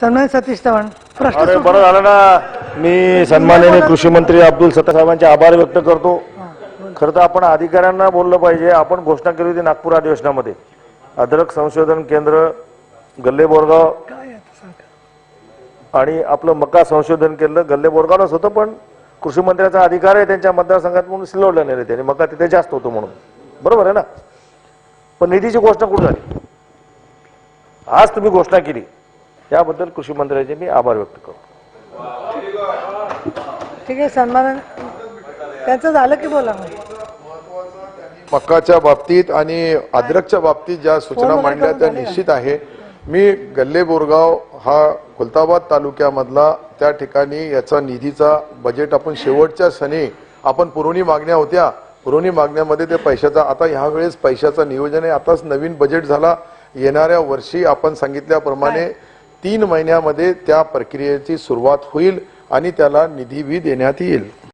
सन्मान सतीश चव्हाण प्रश्न अरे सुटला. बरं झालं ना. मी सन्माननीय कृषी मंत्री अब्दुल सत्ता साहेबांचे आभार व्यक्त करतो. खरं तर आपण अधिकाऱ्यांना बोललं पाहिजे. आपण घोषणा केली होती नागपूर अधिवेशनामध्ये. अद्रक संशोधन केंद्र गल्ले बोरगाव काय आहे आता सांगा. आणि आपलं मका संशोधन केलं गल्ले बोरगावलाच होतं पण कृषी मंत्र्याचा अधिकार आहे त्यांच्या मतदारसंघात म्हणून सिल्लोडला नेले त्यांनी. मका तिथे जास्त होतो म्हणून. बरोबर आहे ना? पण निधीची घोषणा कुठं झाली? आज तुम्ही घोषणा केली. त्याबद्दल कृषी मंत्र्याचे मी आभार व्यक्त करतो. ठीक आहे सन्मान त्यांचं झालं की बोला. मक्काच्या बाबतीत आणि अद्रकच्या बाबतीत ज्या सूचना मांडल्या त्या? निश्चित आहे. मी गल्ले बोरगाव हा खुलताबाद तालुक्यामधला त्या ठिकाणी याचा निधीचा बजेट आपण शेवटच्या सणी आपण पुरवणी मागण्या होत्या. पुरवणी मागण्यामध्ये ते पैशाचा आता ह्या वेळेस पैशाचं नियोजन आहे. आताच नवीन बजेट झाला. येणाऱ्या वर्षी आपण सांगितल्याप्रमाणे तीन महिन्यामध्ये त्या प्रक्रियेची सुरुवात होईल आणि त्याला निधीही देण्यात येईल.